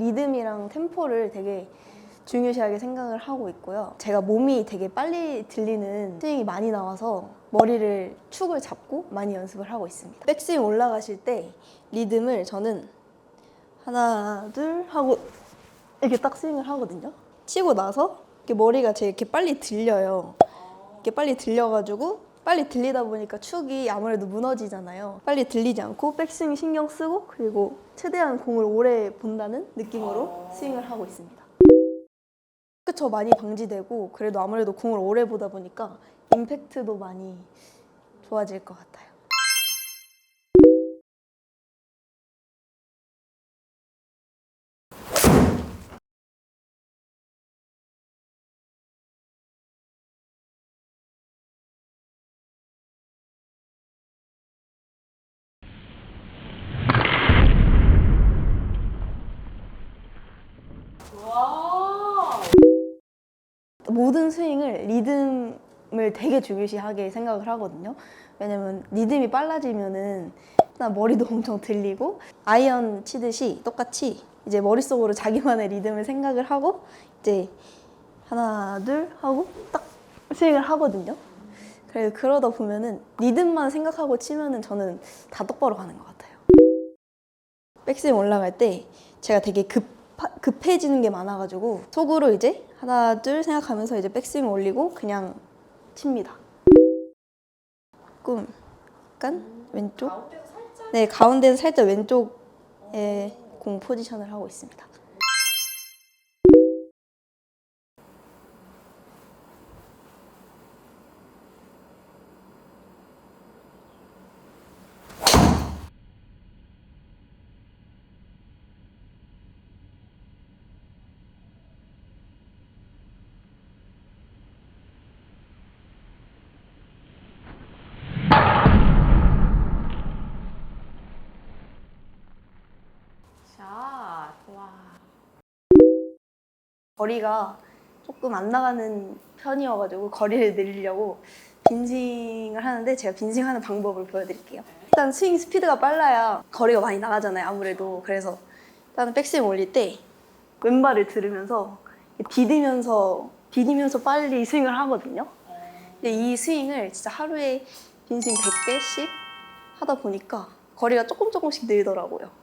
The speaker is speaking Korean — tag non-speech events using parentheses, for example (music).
리듬이랑 템포를 되게 중요시하게 생각을 하고 있고요. 제가 몸이 되게 빨리 들리는 스윙이 많이 나와서 머리를 축을 잡고 많이 연습을 하고 있습니다. 백스윙 올라가실 때 리듬을 저는 하나, 둘 하고 이렇게 딱 스윙을 하거든요. 치고 나서 이렇게 머리가 제 이렇게 빨리 들려요. 이렇게 빨리 들려가지고 빨리 들리다 보니까 축이 아무래도 무너지잖아요. 빨리 들리지 않고 백스윙 신경 쓰고 그리고 최대한 공을 오래 본다는 느낌으로 스윙을 하고 있습니다. 그쵸 많이 방지되고 그래도 아무래도 공을 오래 보다 보니까 임팩트도 많이 좋아질 것 같아요. 모든 스윙을 리듬을 되게 중요시하게 생각을 하거든요. 왜냐면 리듬이 빨라지면은 일단 머리도 (laughs) 엄청 들리고 아이언 치듯이 똑같이 이제 머릿속으로 자기만의 리듬을 생각을 하고 이제 하나 둘 하고 딱 스윙을 하거든요. 그래서 그러다 보면은 리듬만 생각하고 치면은 저는 다 똑바로 가는 것 같아요. 백스윙 올라갈 때 제가 되게 급 급해지는 게 많아가지고 속으로 이제 하나 둘 생각하면서 이제 백스윙 올리고 그냥 칩니다. 조금 약간 왼쪽 네 가운데는 살짝 왼쪽에 공 포지션을 하고 있습니다. 샷. 와. 거리가 조금 안 나가는 편이어가지고 거리를 늘리려고 빈스윙을 하는데 제가 빈스윙하는 방법을 보여드릴게요. 일단 스윙 스피드가 빨라야 거리가 많이 나가잖아요. 아무래도 그래서 일단 백스윙 올릴 때 왼발을 들으면서 디디면서 디디면서 빨리 스윙을 하거든요. 근데 이 스윙을 진짜 하루에 빈스윙 100개씩 하다 보니까 거리가 조금 조금씩 늘더라고요.